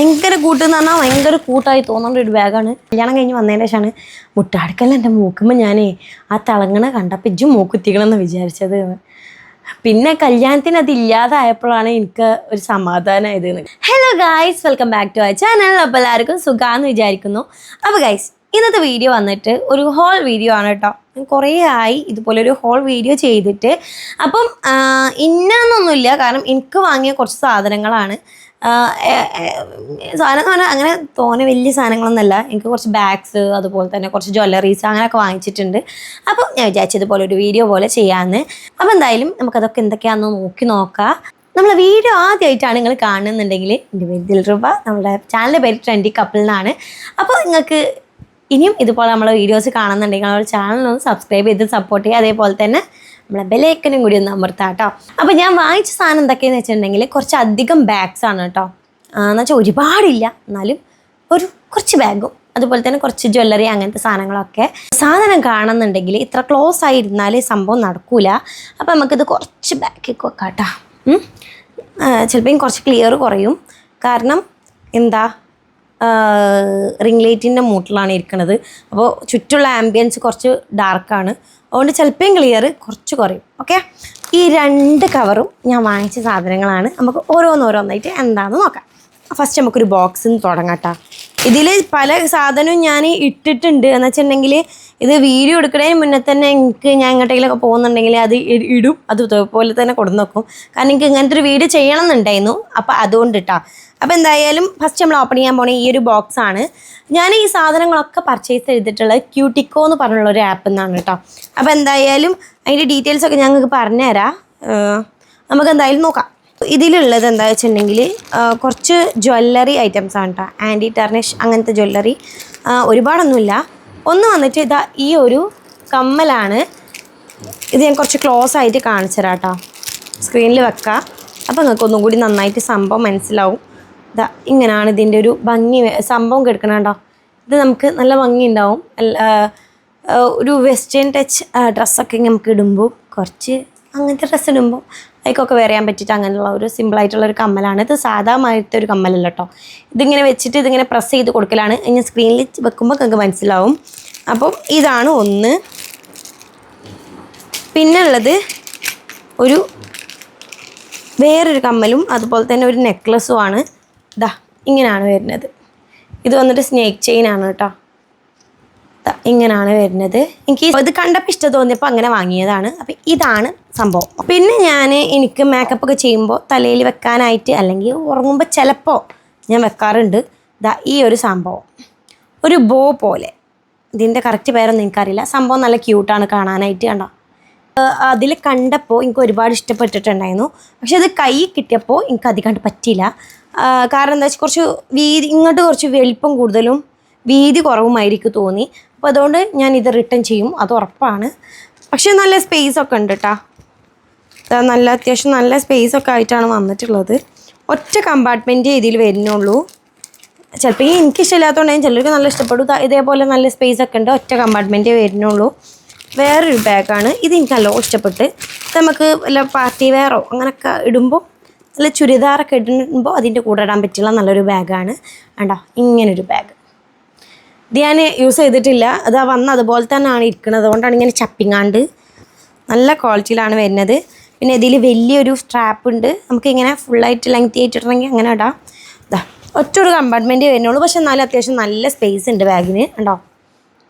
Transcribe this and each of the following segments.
ഭയങ്കര കൂട്ടെന്ന് പറഞ്ഞാൽ ഭയങ്കര കൂട്ടായി തോന്നുന്ന ഒരു ബാഗാണ് കല്യാണം കഴിഞ്ഞ് വന്നതിന് ശേഷമാണ് മുട്ടാടുക്കല്ല എന്റെ മൂക്കുമ്പോൾ ഞാനേ ആ തിളങ്ങണ കണ്ടപ്പോൾ ഇജ്ജും മൂക്കുത്തിക്കണമെന്ന് വിചാരിച്ചത്. പിന്നെ കല്യാണത്തിന് അത് ഇല്ലാതായപ്പോഴാണ് എനിക്ക് ഒരു സമാധാനമായത് hello guys welcome back to our channel അപ്പോൾ എല്ലാവർക്കും സുഖമാണെന്ന് വിചാരിക്കുന്നു. അപ്പോൾ ഗൈസ് ഇന്നത്തെ വീഡിയോ വന്നിട്ട് ഒരു ഹോൾ വീഡിയോ ആണ് കേട്ടോ കുറേ ആയി ഇതുപോലെ ഒരു ഹോൾ വീഡിയോ ചെയ്തിട്ട്. അപ്പം ഇന്നൊന്നുമില്ല കാരണം എനിക്ക് വാങ്ങിയ കുറച്ച് സാധനങ്ങളാണ്. സാധനം എന്ന് പറഞ്ഞാൽ അങ്ങനെ തോനെ വലിയ സാധനങ്ങളൊന്നുമല്ല. എനിക്ക് കുറച്ച് ബാഗ്സ് അതുപോലെ തന്നെ കുറച്ച് ജ്വല്ലറീസ് അങ്ങനെയൊക്കെ വാങ്ങിച്ചിട്ടുണ്ട്. അപ്പോൾ ഞാൻ വിചാരിച്ചതുപോലെ ഒരു വീഡിയോ പോലെ ചെയ്യാമെന്ന് അപ്പോൾ എന്തായാലും നമുക്കതൊക്കെ എന്തൊക്കെയാണെന്ന് നോക്കി നോക്കാം. നമ്മൾ വീഡിയോ ആദ്യമായിട്ടാണ് നിങ്ങൾ കാണുന്നുണ്ടെങ്കിൽ എന്റെ പേര് ദിൽറുബ നമ്മുടെ ചാനലിന്റെ പേര് ട്രെൻഡി കപ്പിൾ എന്നാണ്. അപ്പോൾ നിങ്ങൾക്ക് ഇനിയും ഇതുപോലെ നമ്മളെ വീഡിയോസ് കാണുന്നുണ്ടെങ്കിൽ നമ്മുടെ ചാനലിനൊന്ന് സബ്സ്ക്രൈബ് ചെയ്ത് സപ്പോർട്ട് ചെയ്യുക. അതേപോലെ തന്നെ നമ്മളെ ബലേക്കനും കൂടി ഒന്ന് അമർത്താം കേട്ടോ. അപ്പോൾ ഞാൻ വാങ്ങിച്ച സാധനം എന്തൊക്കെയാന്ന് വെച്ചിട്ടുണ്ടെങ്കിൽ കുറച്ച് അധികം ബാഗ്സ് ആണ് കേട്ടോ. എന്ന് വെച്ചാൽ ഒരുപാടില്ല. എന്നാലും ഒരു കുറച്ച് ബാഗും അതുപോലെ തന്നെ കുറച്ച് ജ്വല്ലറി അങ്ങനത്തെ സാധനങ്ങളൊക്കെ. സാധനം കാണുന്നുണ്ടെങ്കിൽ ഇത്ര ക്ലോസ് ആയിരുന്നാൽ സംഭവം നടക്കൂല. അപ്പം നമുക്കിത് കുറച്ച് ബാക്കിലേക്ക് വെക്കാം കേട്ടോ. ചിലപ്പോൾ കുറച്ച് ക്ലിയർ കുറയും. കാരണം എന്താ? റിംഗ് ലൈറ്റിന്റെ മൂട്ടിലാണ് ഇരിക്കുന്നത് അപ്പോൾ ചുറ്റുള്ള ആംബിയൻസ് കുറച്ച് ഡാർക്കാണ് അതുകൊണ്ട് ചിലപ്പോൾ ക്ലിയർ കുറച്ച് കുറയും. ഓക്കെ ഈ രണ്ട് കവറും ഞാൻ വാങ്ങിച്ച സാധനങ്ങളാണ്. നമുക്ക് ഓരോന്നോരോന്നായിട്ട് എന്താണെന്ന് നോക്കാം. ഫസ്റ്റ് നമുക്കൊരു ബോക്സിൽ നിന്ന് തുടങ്ങാം കേട്ടോ ഇതിൽ പല സാധനവും ഞാൻ ഇട്ടിട്ടുണ്ട്. എന്ന് വെച്ചിട്ടുണ്ടെങ്കിൽ ഇത് വീഡിയോ എടുക്കുന്നതിന് മുന്നേ തന്നെ എനിക്ക് ഞാൻ എങ്ങോട്ടെങ്കിലൊക്കെ പോകുന്നുണ്ടെങ്കിൽ അത് ഇടും. അതുപോലെ തന്നെ കൊടുന്നു നോക്കും കാരണം എനിക്ക് ഇങ്ങനത്തെ ഒരു വീഡിയോ ചെയ്യണം എന്നുണ്ടായിരുന്നു അപ്പോൾ അതുകൊണ്ട് ഇട്ടാ അപ്പോൾ എന്തായാലും ഫസ്റ്റ് നമ്മൾ ഓപ്പൺ ചെയ്യാൻ പോണ ഈ ഒരു ബോക്സ് ആണ്. ഞാൻ ഈ സാധനങ്ങളൊക്കെ പർച്ചേസ് ചെയ്തിട്ടുള്ളത് ക്യൂട്ടിക്കോ എന്ന് പറഞ്ഞുള്ള ഒരു ആപ്പ് എന്നാണ് കേട്ടോ അപ്പോൾ എന്തായാലും അതിന്റെ ഡീറ്റെയിൽസൊക്കെ ഞങ്ങൾക്ക് പറഞ്ഞുതരാം. നമുക്ക് എന്തായാലും നോക്കാം. ഇതിലുള്ളത് എന്താ വെച്ചിട്ടുണ്ടെങ്കിൽ കുറച്ച് ജ്വല്ലറി ഐറ്റംസ് ആണ് കേട്ടോ ആന്റി ടെർണിഷ് അങ്ങനത്തെ ജ്വല്ലറി. ഒരുപാടൊന്നുമില്ല. ഒന്ന് വന്നിട്ട് ഇതാ ഈ ഒരു കമ്മലാണ്. ഇത് ഞാൻ കുറച്ച് ക്ലോസ് ആയിട്ട് കാണിച്ചു തരാം സ്ക്രീനിൽ വെക്കാം. അപ്പോൾ നിങ്ങൾക്ക് ഒന്നും കൂടി നന്നായിട്ട് സംഭവം മനസ്സിലാവും. ഇതാ ഇങ്ങനെയാണ് ഇതിന്റെ ഒരു ഭംഗി സംഭവം കിടക്കണം കേട്ടോ ഇത് നമുക്ക് നല്ല ഭംഗി ഉണ്ടാവും. ഒരു വെസ്റ്റേൺ ടച്ച് ഡ്രസ്സൊക്കെ നമുക്ക് ഇടുമ്പോൾ കുറച്ച് അങ്ങനത്തെ ഡ്രസ്സ് ഇടുമ്പോൾ അതിക്കൊക്കെ വേറെയാൻ ചെയ്യാൻ പറ്റിയിട്ട് അങ്ങനെയുള്ള ഒരു സിമ്പിളായിട്ടുള്ള ഒരു കമ്മലാണ്. ഇത് സാധാരണത്തെ ഒരു കമ്മലല്ല കേട്ടോ ഇതിങ്ങനെ വെച്ചിട്ട് ഇതിങ്ങനെ പ്രസ് ചെയ്ത് കൊടുക്കലാണ്. ഇനി സ്ക്രീനിൽ വെക്കുമ്പോൾ നിങ്ങൾക്ക് മനസ്സിലാവും. അപ്പം ഇതാണ് ഒന്ന്. പിന്നെ ഉള്ളത് ഒരു വേറൊരു കമ്മലും അതുപോലെ തന്നെ ഒരു നെക്ലസ്സുമാണ് ഇതാ ഇങ്ങനെയാണ് വരുന്നത്. ഇത് വന്നിട്ട് സ്നേക്ക് ചെയിൻ ആണ് കേട്ടോ ഇങ്ങനെയാണ് വരുന്നത്. എനിക്ക് ഇത് കണ്ടപ്പോൾ ഇഷ്ടം തോന്നിയപ്പോൾ അങ്ങനെ വാങ്ങിയതാണ്. അപ്പം ഇതാണ് സംഭവം. പിന്നെ ഞാൻ എനിക്ക് മേക്കപ്പ് ഒക്കെ ചെയ്യുമ്പോൾ തലയിൽ വെക്കാനായിട്ട് അല്ലെങ്കിൽ ഉറങ്ങുമ്പോൾ ചിലപ്പോൾ ഞാൻ വെക്കാറുണ്ട്. ഇതാ ഈ ഒരു സംഭവം. ഒരു ബോ പോലെ. ഇതിന്റെ കറക്റ്റ് പേരൊന്നും എനിക്കറിയില്ല. സംഭവം നല്ല ക്യൂട്ടാണ് കാണാനായിട്ട് കണ്ടോ. അതിൽ കണ്ടപ്പോൾ എനിക്ക് ഒരുപാട് ഇഷ്ടപ്പെട്ടിട്ടുണ്ടായിരുന്നു. പക്ഷെ അത് കൈ കിട്ടിയപ്പോൾ എനിക്ക് അധികം പറ്റിയില്ല. കാരണം എന്താ വെച്ചാൽ കുറച്ച് വീതി ഇങ്ങോട്ട് കുറച്ച് വലിപ്പം കൂടുതലും വീതി കുറവുമായിരിക്കും തോന്നി. അപ്പോൾ അതുകൊണ്ട് ഞാൻ ഇത് റിട്ടേൺ ചെയ്യും. അത് ഉറപ്പാണ്. പക്ഷേ നല്ല സ്പേസ് ഒക്കെ ഉണ്ട് കേട്ടോ നല്ല അത്യാവശ്യം നല്ല സ്പേസ് ഒക്കെ ആയിട്ടാണ് വന്നിട്ടുള്ളത്. ഒറ്റ കമ്പാർട്ട്മെന്റ് ഇതിൽ വരുന്നുള്ളൂ. ചിലപ്പോൾ ഈ എനിക്ക് ഇഷ്ടമില്ലാത്തതുകൊണ്ട് ഞാൻ ചിലർക്ക് നല്ല ഇഷ്ടപ്പെടും. ഇതേപോലെ നല്ല സ്പേസ് ഒക്കെ ഉണ്ട്. ഒറ്റ കമ്പാർട്ട്മെന്റേ വരുന്നുള്ളൂ. വേറൊരു ബാഗാണ്. ഇത് എനിക്ക് നല്ലോ ഇഷ്ടപ്പെട്ട്. നമുക്ക് വല്ല പാർട്ടി വെയറോ അങ്ങനെയൊക്കെ ഇടുമ്പോൾ നല്ല ചുരിദാറൊക്കെ ഇടുമ്പോൾ അതിന്റെ കൂടെ ഇടാൻ പറ്റുള്ള നല്ലൊരു ബാഗാണ്. കണ്ടോ? ഇങ്ങനൊരു ബാഗ്. ഇത് ഞാൻ യൂസ് ചെയ്തിട്ടില്ല. അത് വന്ന അതുപോലെ തന്നെയാണ് ഇരിക്കുന്നത്. അതുകൊണ്ടാണ് ഇങ്ങനെ ചപ്പിങ്ങാണ്ട് നല്ല ക്വാളിറ്റിയിലാണ് വരുന്നത്. പിന്നെ ഇതിൽ വലിയൊരു സ്ട്രാപ്പ് ഉണ്ട്. നമുക്കിങ്ങനെ ഫുള്ളായിട്ട് ലെങ്തി ആയിട്ടിട്ടുണ്ടെങ്കിൽ അങ്ങനെ ഇടാം. ഇതാ ഒറ്റ ഒരു കമ്പാർട്ട്മെന്റ് വരുന്നുള്ളൂ. പക്ഷെ എന്നാലും അത്യാവശ്യം നല്ല സ്പേസ് ഉണ്ട് ബാഗിന് ഉണ്ടോ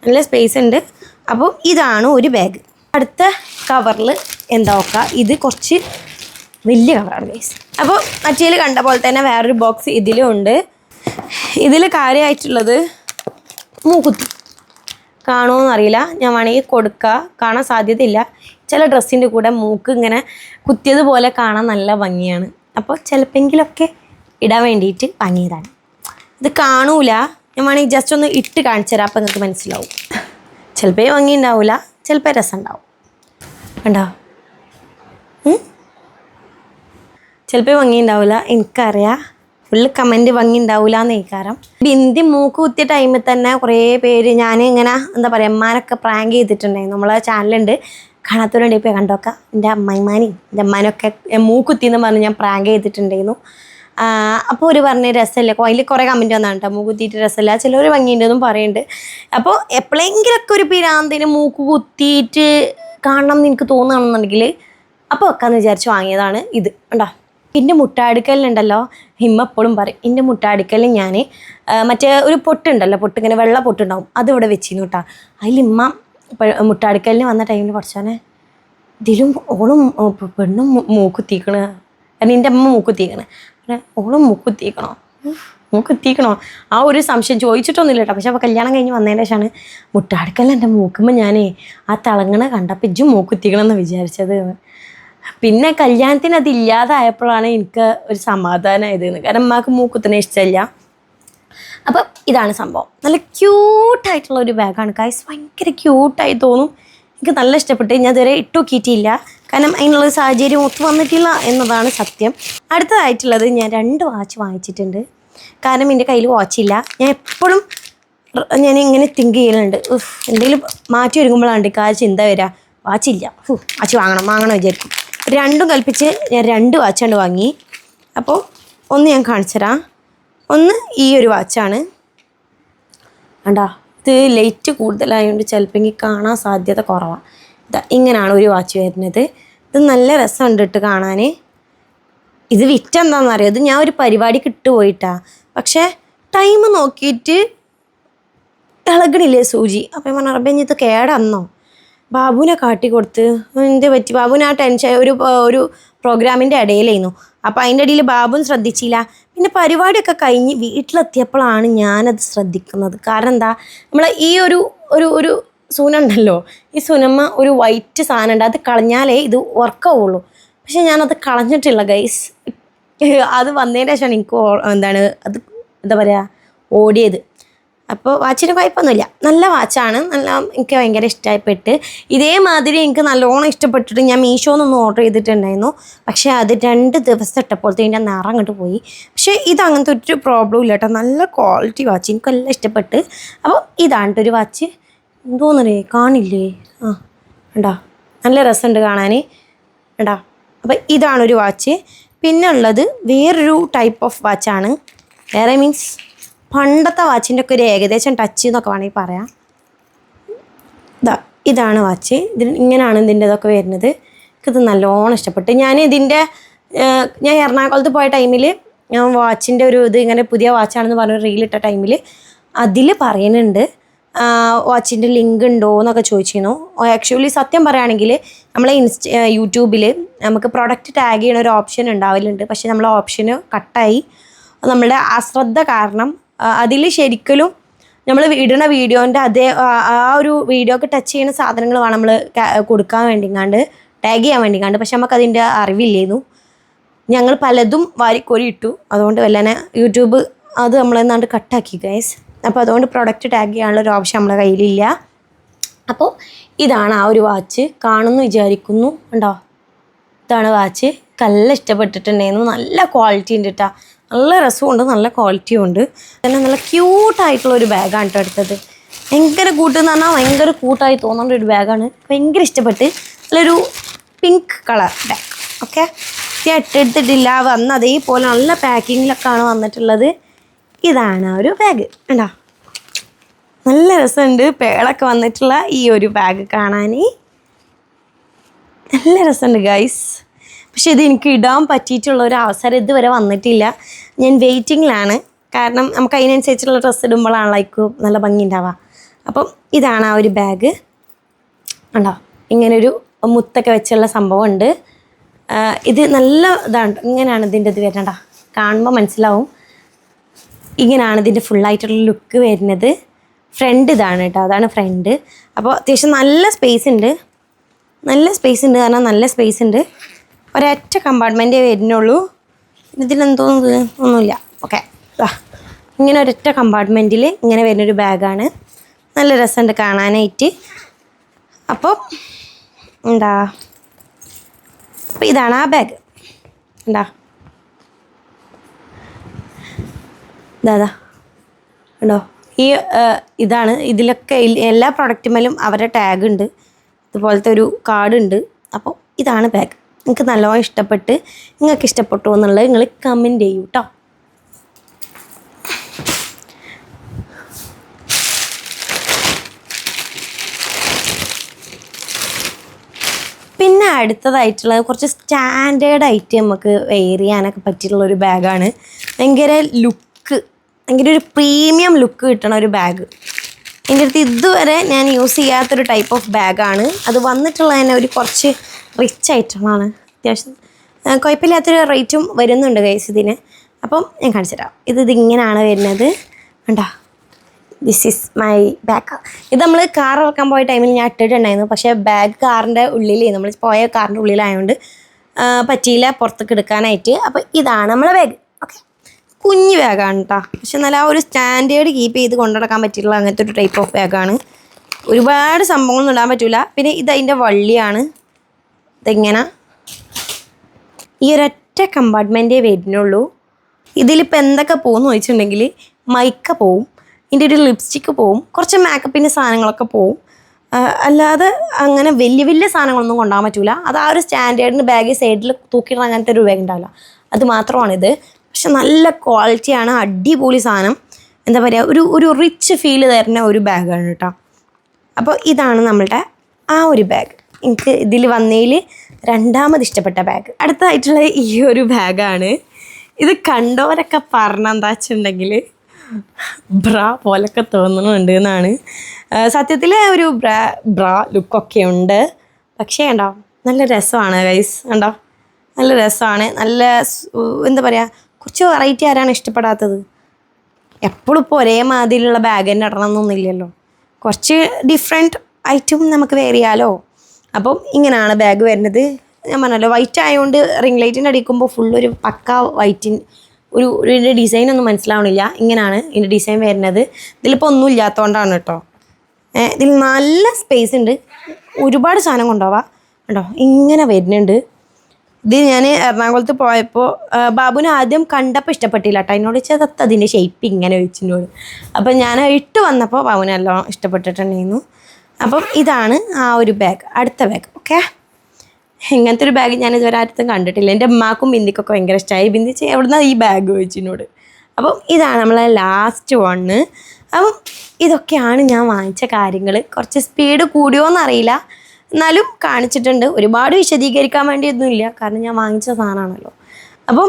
നല്ല സ്പേസ് ഉണ്ട്. അപ്പോൾ ഇതാണ് ഒരു ബാഗ് അടുത്ത കവറിൽ എന്താ നോക്കുക? ഇത് കുറച്ച് വലിയ കവറാണ് ഗൈസ് അപ്പോൾ മറ്റേൽ കണ്ട പോലെ തന്നെ വേറൊരു ബോക്സ് ഇതിലും ഉണ്ട്. ഇതിൽ കാര്യമായിട്ടുള്ളത് മൂക്കുത്തി. കാണുമോയെന്ന് അറിയില്ല ഞാൻ വേണമെങ്കിൽ കൊടുക്കുക കാണാൻ സാധ്യതയില്ല. ചില ഡ്രസ്സിന്റെ കൂടെ മൂക്ക് ഇങ്ങനെ കുത്തിയതുപോലെ കാണാൻ നല്ല ഭംഗിയാണ്. അപ്പോൾ ചിലപ്പെങ്കിലൊക്കെ ഇടാൻ വേണ്ടിയിട്ട് വാങ്ങിയതാണ്. ഇത് കാണൂല. ഞാൻ വേണമെങ്കിൽ ജസ്റ്റ് ഒന്ന് ഇട്ട് കാണിച്ചു തരാം. അപ്പോൾ നിങ്ങൾക്ക് മനസ്സിലാവും. ചിലപ്പോൾ ഭംഗി ഉണ്ടാവില്ല ചിലപ്പോൾ രസം ഉണ്ടാവും. കണ്ടോ? ചിലപ്പോൾ ഭംഗി ഉണ്ടാവില്ല എനിക്കറിയാം. ഫുള്ള് കമന്റ് ഭംഗി ഉണ്ടാവില്ല എന്ന് കാരണം ബിന്ദി മൂക്ക് കുത്തിയ ടൈമിൽ തന്നെ കുറേ പേര് ഞാൻ ഇങ്ങനെ എന്താ പറയുക അമ്മാനൊക്കെ പ്രാങ്ക് ചെയ്തിട്ടുണ്ടായിരുന്നു നമ്മളെ ചാനലുണ്ട് കാണാത്തവരുണ്ട്. ഇപ്പോൾ കണ്ടോക്കാം. എന്റെ അമ്മായിമാനെയും എന്റെ അമ്മാനൊക്കെ മൂക്കുത്തി എന്ന് പറഞ്ഞ് ഞാൻ പ്രാങ്ക് ചെയ്തിട്ടുണ്ടായിരുന്നു. അപ്പോൾ ഒരു പറഞ്ഞ രസമല്ല അതിൽ കുറേ കമന്റ് വന്നാണ് കേട്ടോ മൂക്ക് കുത്തിയിട്ട് രസമല്ല ചിലർ ഭംഗിയുണ്ടെന്നും പറയുന്നുണ്ട് അപ്പോൾ എപ്പോഴെങ്കിലൊക്കെ ഒരു പിരാന്തിന് മൂക്ക് കുത്തിയിട്ട് കാണണം എന്ന് എനിക്ക് തോന്നുകയാണെന്നുണ്ടെങ്കിൽ അപ്പോൾ വെക്കാമെന്ന് വിചാരിച്ച് വാങ്ങിയതാണ് ഇത്. ഉണ്ടോ എന്റെ മുട്ടാടിക്കലിനുണ്ടല്ലോ ഹിമ്മ എപ്പോഴും പറയും എന്റെ മുട്ടാടിക്കലിൽ ഞാൻ മറ്റേ ഒരു പൊട്ടുണ്ടല്ലോ പൊട്ട് ഇങ്ങനെ വെള്ള പൊട്ടുണ്ടാവും. അത് ഇവിടെ വെച്ചിരുന്നു കേട്ടോ അതിൽ ഇമ്മ മുട്ടാടിക്കലിന് വന്ന ടൈമിൽ കുറച്ചോനെ ഇതിലും ഓളും പെണ്ണും മൂക്കുത്തിക്കണ. കാരണം എന്റെ അമ്മ മൂക്കുത്തിക്കണ. ഓളും മൂക്കുത്തിക്കണോ? മൂക്കുത്തിക്കണോ? ആ ഒരു സംശയം ചോദിച്ചിട്ടൊന്നുമില്ല കേട്ടോ പക്ഷെ അപ്പോൾ കല്യാണം കഴിഞ്ഞ് വന്നതിന് ശേഷമാണ് മുട്ടാടിക്കലിൽ എന്റെ മൂക്കുമ്പോൾ ഞാനേ ആ തിളങ്ങണ കണ്ടപ്പോൾ ഇജ്ജും മൂക്കുത്തിക്കണമെന്ന് വിചാരിച്ചത്. പിന്നെ കല്യാണത്തിന് അത് ഇല്ലാതായപ്പോഴാണ് എനിക്ക് ഒരു സമാധാനമായത് കാരണം അമ്മയ്ക്ക് മൂക്കുത്തിനെ ഇഷ്ടമല്ല. അപ്പം ഇതാണ് സംഭവം. നല്ല ക്യൂട്ടായിട്ടുള്ള ഒരു ബാഗാണ് കായ്സ് ഭയങ്കര ക്യൂട്ടായി തോന്നും. എനിക്ക് നല്ല ഇഷ്ടപ്പെട്ട്. ഞാൻ ഇതുവരെ ഇട്ടു നോക്കിയിട്ടില്ല. കാരണം അതിനുള്ള സാഹചര്യം ഒത്തു വന്നിട്ടില്ല എന്നതാണ് സത്യം. അടുത്തതായിട്ടുള്ളത് ഞാൻ രണ്ട് വാച്ച് വാങ്ങിച്ചിട്ടുണ്ട്. കാരണം എന്റെ കയ്യിൽ വാച്ചില്ല ഞാൻ എപ്പോഴും ഞാൻ ഇങ്ങനെ തിങ്ക് ചെയ്യലുണ്ട് എന്തെങ്കിലും മാറ്റി ഒരുങ്ങുമ്പോഴാണ് കാ ചിന്ത വരിക വാച്ചില്ല വാച്ച് വാങ്ങണം വാങ്ങണം വിചാരിക്കും. രണ്ടും കൽപ്പിച്ച് ഞാൻ രണ്ട് വാച്ചാണ് വാങ്ങി. അപ്പോൾ ഒന്ന് ഞാൻ കാണിച്ചുതരാം ഒന്ന് ഈ ഒരു വാച്ചാണ്. കണ്ടാ ഇത് ലൈറ്റ് കൂടുതലായതുകൊണ്ട് ചിലപ്പോൾ കാണാൻ സാധ്യത കുറവാണ് ഇതാ ഇങ്ങനെയാണ് ഒരു വാച്ച് വരുന്നത്. ഇത് നല്ല രസമുണ്ട് ഇട്ട് കാണാൻ ഇത് വിറ്റെന്താണെന്നറിയോ ഇത് ഞാൻ ഒരു പരിപാടിക്ക് ഇട്ട് പോയിട്ടാ. പക്ഷേ ടൈം നോക്കിയിട്ട് ഇളകണില്ലേ സൂചി? അപ്പം ഞാൻ പറഞ്ഞു ഇത് കേടന്നോ? ബാബുവിനെ കാട്ടി കൊടുത്ത് എന്ത് പറ്റി? ബാബുവിന് ആ ടെൻഷൻ ഒരു ഒരു പ്രോഗ്രാമിന്റെ ഇടയിലായിരുന്നു. അപ്പോൾ അതിന്റെ ഇടയിൽ ബാബുവും ശ്രദ്ധിച്ചില്ല. പിന്നെ പരിപാടിയൊക്കെ കഴിഞ്ഞ് വീട്ടിലെത്തിയപ്പോഴാണ് ഞാനത് ശ്രദ്ധിക്കുന്നത്. കാരണം എന്താ? നമ്മൾ ഈ ഒരു ഒരു ഒരു സുന ഉണ്ടല്ലോ? ഈ സുനമ്മ ഒരു വൈറ്റ് സാധനം ഉണ്ട്. അത് കളഞ്ഞാലേ ഇത് വർക്കാവുള്ളൂ പക്ഷെ ഞാനത് കളഞ്ഞിട്ടില്ല ഗൈസ് അത് വന്നതിന്റെ ശേഷമാണ് എനിക്ക് എന്താണ് അത് എന്താ പറയുക ഓടിയത്. അപ്പോൾ വാച്ചിന് കുഴപ്പമൊന്നുമില്ല. നല്ല വാച്ചാണ്. നല്ല എനിക്ക് ഭയങ്കര ഇഷ്ടപ്പെട്ട് ഇതേമാതിരി എനിക്ക് നല്ലോണം ഇഷ്ടപ്പെട്ടിട്ട് ഞാൻ മീഷോന്നൊന്ന് ഓർഡർ ചെയ്തിട്ടുണ്ടായിരുന്നു. പക്ഷേ അത് രണ്ട് ദിവസം ഇട്ടപ്പോഴത്തേക്കും ഞാൻ നിറം അങ്ങോട്ട് പോയി. പക്ഷേ ഇത് അങ്ങനത്തെ ഒരു പ്രോബ്ലം ഇല്ല കേട്ടോ. നല്ല ക്വാളിറ്റി വാച്ച് എനിക്കെല്ലാം ഇഷ്ടപ്പെട്ട്. അപ്പോൾ ഇതാണ് ഒരു വാച്ച് എന്തോന്നറിയേ? കാണില്ലേ? ആ ഉണ്ടോ നല്ല രസമുണ്ട് കാണാൻ ഉണ്ടോ അപ്പോൾ ഇതാണ് ഒരു വാച്ച് പിന്നെ ഉള്ളത് വേറൊരു ടൈപ്പ് ഓഫ് വാച്ചാണ് വേറെ മീൻസ് പണ്ടത്തെ വാച്ചിന്റെ ഒക്കെ ഒരു ഏകദേശം ടച്ച് എന്നൊക്കെ വേണമെങ്കിൽ പറയാം. ഇതാ ഇതാണ് വാച്ച്. ഇതിന് ഇങ്ങനെയാണ് ഇതിന്റെ ഇതൊക്കെ വരുന്നത്. എനിക്കിത് നല്ലോണം ഇഷ്ടപ്പെട്ടു. ഞാൻ ഇതിന്റെ ഞാൻ എറണാകുളത്ത് പോയ ടൈമിൽ ഞാൻ വാച്ചിന്റെ ഒരു ഇത് ഇങ്ങനെ പുതിയ വാച്ചാണെന്ന് പറഞ്ഞ റീലിട്ട ടൈമിൽ അതിൽ പറയുന്നുണ്ട് വാച്ചിന്റെ ലിങ്ക് ഉണ്ടോ എന്നൊക്കെ ചോദിച്ചിരുന്നു. ആക്ച്വലി സത്യം പറയുകയാണെങ്കിൽ നമ്മളെ ഇൻസ്റ്റ യൂട്യൂബിൽ നമുക്ക് പ്രൊഡക്റ്റ് ടാഗ് ചെയ്യണ ഒരു ഓപ്ഷൻ ഉണ്ടാവലുണ്ട്. പക്ഷേ നമ്മളെ ഓപ്ഷന് കട്ടായി നമ്മളുടെ അശ്രദ്ധ കാരണം അതിൽ ശരിക്കലും നമ്മൾ ഇടുന്ന വീഡിയോന്റെ അതേ ആ- ഒരു വീഡിയോക്ക് ടച്ച് ചെയ്യുന്ന സാധനങ്ങൾ വേണം നമ്മൾ കൊടുക്കാൻ വേണ്ടി വേണ്ടിങ്ങാണ്ട് ടാഗ് ചെയ്യാൻ വേണ്ടി വേണ്ടിങ്ങാണ്ട്. പക്ഷെ നമുക്ക് അതിന്റെ അറിവില്ലായിരുന്നു ഞങ്ങൾ പലതും വാരിക്കോരി ഇട്ടു. അതുകൊണ്ട് വല്ലനെ യൂട്യൂബ് അത് നമ്മളെന്നാണ്ട് കട്ടാക്കി ഗൈസ് അപ്പോൾ അതുകൊണ്ട് പ്രൊഡക്റ്റ് ടാഗ് ചെയ്യാനുള്ള ഒരു ഓപ്ഷൻ നമ്മളെ കയ്യിലില്ല. അപ്പോൾ ഇതാണ് ആ ഒരു വാച്ച് കാണുന്നു വിചാരിക്കുന്നു. ഉണ്ടോ ഇതാണ് വാച്ച് കല്ല ഇഷ്ടപ്പെട്ടിട്ടുണ്ടായിരുന്നു നല്ല ക്വാളിറ്റി ഉണ്ട് കേട്ടോ നല്ല രസമുണ്ട് നല്ല ക്വാളിറ്റിയും ഉണ്ട് പിന്നെ നല്ല ക്യൂട്ടായിട്ടുള്ള ഒരു ബാഗാണ് കേട്ടോ എടുത്തത്. ഭയങ്കര കൂട്ടെന്ന് പറഞ്ഞാൽ ഭയങ്കര കൂട്ടായി തോന്നേണ്ട ഒരു ബാഗാണ്. ഭയങ്കര ഇഷ്ടപ്പെട്ട് നല്ലൊരു പിങ്ക് കളർ ബാഗ്. ഓക്കെ? ഇട്ടെടുത്തിട്ടില്ല വന്ന് അതേപോലെ നല്ല പാക്കിങ്ങിലൊക്കെയാണ് വന്നിട്ടുള്ളത്. ഇതാണ് ആ ഒരു ബാഗ്. ഉണ്ടോ നല്ല രസമുണ്ട്. പേളൊക്കെ വന്നിട്ടുള്ള ഈ ഒരു ബാഗ് കാണാൻ നല്ല രസമുണ്ട് ഗൈസ്. പക്ഷെ ഇത് എനിക്ക് ഇടാൻ പറ്റിയിട്ടുള്ള ഒരു അവസരം ഇതുവരെ വന്നിട്ടില്ല. ഞാൻ വെയിറ്റിങ്ങിലാണ്. കാരണം നമുക്ക് അതിനനുസരിച്ചുള്ള ഡ്രസ്സ് ഇടുമ്പോഴാണ് ലൈക്ക് നല്ല ഭംഗി ഉണ്ടാവുക. അപ്പം ഇതാണ് ആ ഒരു ബാഗ് ഉണ്ടോ ഇങ്ങനൊരു മുത്തൊക്കെ വെച്ചുള്ള സംഭവം ഉണ്ട് ഇത് നല്ല ഇതാണ്. ഇങ്ങനെയാണ് ഇതിന്റെ ഇത് വരണ്ട കാണുമ്പോൾ മനസ്സിലാവും. ഇങ്ങനെയാണ് ഇതിന്റെ ഫുള്ളായിട്ടുള്ള ലുക്ക് വരുന്നത്. ഫ്രണ്ട് ഇതാണ് കേട്ടോ. അതാണ് ഫ്രണ്ട് അപ്പോൾ അത്യാവശ്യം നല്ല സ്പേസ് ഉണ്ട്. നല്ല സ്പേസ് ഉണ്ട്. കാരണം നല്ല സ്പേസ് ഉണ്ട്. ഒരൊറ്റ കമ്പാർട്ട്മെന്റേ വരുന്നുള്ളൂ. ഇതിലെന്തോന്നത് ഒന്നുമില്ല. ഓക്കെ ഇങ്ങനെ ഒരൊറ്റ കമ്പാർട്ട്മെന്റിൽ ഇങ്ങനെ വരുന്നൊരു ബാഗാണ് നല്ല രസമുണ്ട് കാണാനായിട്ട്. അപ്പോൾ എന്താ? അപ്പോൾ ഇതാണ് ആ ബാഗ് എന്താ? ദാദാ ഉണ്ടോ ഈ ഇതാണ്. ഇതിലൊക്കെ എല്ലാ പ്രൊഡക്റ്റുമേലും അവരുടെ ടാഗ് ഉണ്ട്. ഇതുപോലത്തെ ഒരു കാർഡ് ഉണ്ട്. അപ്പോൾ ഇതാണ് ബാഗ് നിങ്ങൾക്ക് നല്ലോണം ഇഷ്ടപ്പെട്ട് നിങ്ങൾക്ക് ഇഷ്ടപ്പെട്ടു എന്നുള്ളത് നിങ്ങൾ കമന്റ് ചെയ്യൂ കേട്ടോ പിന്നെ അടുത്തതായിട്ടുള്ളത് കുറച്ച് സ്റ്റാൻഡേർഡ് ആയിട്ട് നമുക്ക് വെയർ ചെയ്യാനൊക്കെ പറ്റിയിട്ടുള്ള ഒരു ബാഗാണ് ഭയങ്കര ലുക്ക് ഭയങ്കര ഒരു പ്രീമിയം ലുക്ക് കിട്ടണ ഒരു ബാഗ് എന്റെ അടുത്ത് ഇതുവരെ ഞാൻ യൂസ് ചെയ്യാത്തൊരു ടൈപ്പ് ഓഫ് ബാഗാണ് അത് വന്നിട്ടുള്ള തന്നെ ഒരു കുറച്ച് റിച്ച് ഐറ്റമാണ് അത്യാവശ്യം കുഴപ്പമില്ലാത്തൊരു റേറ്റും വരുന്നുണ്ട് കൈസ് ഇതിന്. അപ്പം ഞാൻ കാണിച്ചു തരാം. ഇത് ഇതിങ്ങനെയാണ് വരുന്നത്. കണ്ടോ? ദിസ് ഈസ് മൈ ബാഗ് ഇത് നമ്മൾ കാർ ഇറക്കാൻ പോയ ടൈമിൽ ഞാൻ ഇട്ടിട്ടുണ്ടായിരുന്നു. പക്ഷേ ബാഗ് കാറിന്റെ ഉള്ളിൽ നമ്മൾ പോയ കാറിന്റെ ഉള്ളിലായതുകൊണ്ട് പറ്റിയില്ല പുറത്തേക്ക് എടുക്കാനായിട്ട്. അപ്പോൾ ഇതാണ് നമ്മളെ ബാഗ് ഓക്കെ കുഞ്ഞു ബാഗാണ് കേട്ടോ പക്ഷെ നല്ല ആ ഒരു സ്റ്റാൻഡേർഡ് കീപ്പ് ചെയ്ത് കൊണ്ടുനടക്കാൻ പറ്റിയിട്ടുള്ള അങ്ങനത്തെ ഒരു ടൈപ്പ് ഓഫ് ബാഗാണ് ഒരുപാട് സംഭവങ്ങളൊന്നും ഇടാൻ പറ്റില്ല പിന്നെ ഇത് അതിന്റെ വള്ളിയാണ്. ഇതിങ്ങനെ? ഈ ഒരൊറ്റ കമ്പാർട്ട്മെന്റേ വരുന്നുള്ളൂ. ഇതിലിപ്പോൾ എന്തൊക്കെ പോകുമെന്ന് ചോദിച്ചിട്ടുണ്ടെങ്കിൽ മൈക്ക പോവും ഇതിന്റെ ഒരു ലിപ്സ്റ്റിക്ക് പോവും കുറച്ച് മേക്കപ്പിന്റെ സാധനങ്ങളൊക്കെ പോവും. അല്ലാതെ അങ്ങനെ വലിയ വലിയ സാധനങ്ങളൊന്നും കൊണ്ടുപോകാൻ പറ്റൂല. അത് ആ ഒരു സ്റ്റാൻഡേർഡിന് ബാഗ് സൈഡിൽ തൂക്കിയിടുന്ന അങ്ങനത്തെ ഒരു ബാഗ് ഉണ്ടാവില്ല. അത് മാത്രമാണിത്. പക്ഷെ നല്ല ക്വാളിറ്റിയാണ് അടിപൊളി സാധനം. എന്താ പറയുക ഒരു ഒരു റിച്ച് ഫീൽ തരുന്ന ഒരു ബാഗാണ് കേട്ടോ. അപ്പോൾ ഇതാണ് നമ്മളുടെ ആ ഒരു ബാഗ് എനിക്ക് ഇതിൽ വന്നതിൽ രണ്ടാമത് ഇഷ്ടപ്പെട്ട ബാഗ് അടുത്തതായിട്ടുള്ള ഈ ഒരു ബാഗാണ് ഇത് കണ്ടവരൊക്കെ പറഞ്ഞ എന്താ വെച്ചിട്ടുണ്ടെങ്കിൽ ബ്രാ പോലൊക്കെ തോന്നുന്നുണ്ട് എന്നാണ്. സത്യത്തിൽ ഒരു ബ്രാ ബ്രാ ലുക്കൊക്കെ ഉണ്ട്. പക്ഷേ ഉണ്ടോ നല്ല രസമാണ് ഗൈസ് ഉണ്ടോ നല്ല രസമാണ്. നല്ല എന്താ പറയുക കുറച്ച് വെറൈറ്റി ആരാണ് ഇഷ്ടപ്പെടാത്തത്? എപ്പോഴും ഇപ്പോൾ ഒരേ മാതിരിയുള്ള ബാഗ് തന്നെ ഇടണം എന്നൊന്നുമില്ലല്ലോ കുറച്ച് ഡിഫറെന്റ് ഐറ്റം നമുക്ക് ചെയ്യാലോ? അപ്പം ഇങ്ങനെയാണ് ബാഗ് വരുന്നത്. ഞാൻ പറഞ്ഞല്ലോ വൈറ്റ് ആയതുകൊണ്ട് റിംഗ് ലൈറ്റിന്റെ അടിക്കുമ്പോൾ ഫുൾ ഒരു പക്ക വൈറ്റിൻ ഒരു ഒരു ഇതിന്റെ ഡിസൈൻ ഒന്നും മനസ്സിലാവണില്ല. ഇങ്ങനെയാണ് ഇതിന്റെ ഡിസൈൻ വരുന്നത്. ഇതിലിപ്പോൾ ഒന്നും ഇല്ലാത്തതുകൊണ്ടാണ് കേട്ടോ. ഇതിൽ നല്ല സ്പേസ് ഉണ്ട്. ഒരുപാട് സാധനം കൊണ്ടുപോവാം. കേട്ടോ ഇങ്ങനെ വരുന്നുണ്ട്. ഇത് ഞാൻ എറണാകുളത്ത് പോയപ്പോൾ ബാബുവിന് ആദ്യം കണ്ടപ്പോൾ ഇഷ്ടപ്പെട്ടില്ല കേട്ടോ. എന്നോട് ചെതത്ത് അതിന്റെ ഷേപ്പ് ഇങ്ങനെ വെച്ചിട്ടുണ്ട് അപ്പോൾ ഞാൻ ഇട്ട് വന്നപ്പോൾ ബാബുവിനെല്ലാം ഇഷ്ടപ്പെട്ടിട്ടുണ്ടായിരുന്നു. അപ്പം ഇതാണ് ആ ഒരു ബാഗ് അടുത്ത ബാഗ് ഓക്കെ ഇങ്ങനത്തെ ഒരു ബാഗ് ഞാൻ ഇതുവരെ ആരും കണ്ടിട്ടില്ല. എന്റെ അമ്മാക്കും ബിന്ദിക്കൊക്കെ ഭയങ്കര ഇഷ്ടമായി ബിന്ദിച്ച് എവിടുന്ന ഈ ബാഗ് ചോദിച്ചിനോട് അപ്പം ഇതാണ് നമ്മളെ ലാസ്റ്റ് വണ്ണ് അപ്പം ഇതൊക്കെയാണ് ഞാൻ വാങ്ങിച്ച കാര്യങ്ങൾ. കുറച്ച് സ്പീഡ് കൂടിയോന്ന് അറിയില്ല എന്നാലും കാണിച്ചിട്ടുണ്ട്. ഒരുപാട് വിശദീകരിക്കാൻ വേണ്ടിയൊന്നുമില്ല. കാരണം ഞാൻ വാങ്ങിച്ച സാധനമാണല്ലോ. അപ്പം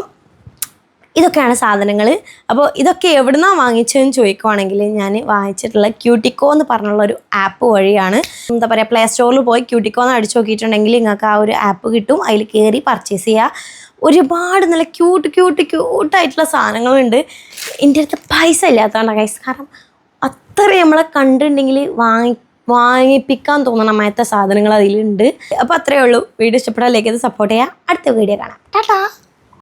ഇതൊക്കെയാണ് സാധനങ്ങൾ അപ്പോൾ ഇതൊക്കെ എവിടുന്നാണ് വാങ്ങിച്ചതെന്ന് ചോദിക്കുവാണെങ്കിൽ ഞാൻ വാങ്ങിച്ചിട്ടുള്ള ക്യൂട്ടിക്കോ എന്ന് പറഞ്ഞുള്ള ഒരു ആപ്പ് വഴിയാണ്. എന്താ പറയുക പ്ലേ സ്റ്റോറിൽ പോയി ക്യൂട്ടിക്കോ എന്ന് അടിച്ചു നോക്കിയിട്ടുണ്ടെങ്കിൽ നിങ്ങൾക്ക് ആ ഒരു ആപ്പ് കിട്ടും. അതിൽ കയറി പർച്ചേസ് ചെയ്യുക ഒരുപാട് നല്ല ക്യൂട്ട് ക്യൂട്ട് ക്യൂട്ടായിട്ടുള്ള സാധനങ്ങളുണ്ട്. എന്റെ അടുത്ത് പൈസ ഇല്ലാത്തതാണ് കൈസ് കാരണം അത്രയും നമ്മളെ കണ്ടിട്ടുണ്ടെങ്കിൽ വാങ്ങി വാങ്ങിപ്പിക്കാൻ തോന്നണം മയത്തെ സാധനങ്ങൾ അതിലുണ്ട്. അപ്പോൾ അത്രയേ ഉള്ളൂ. വീഡിയോ ഇഷ്ടപ്പെട്ടാൽ ലൈക്ക് ചെയ്ത് സപ്പോർട്ട് ചെയ്യുക അടുത്ത വീഡിയോ കാണാം. ടാറ്റാ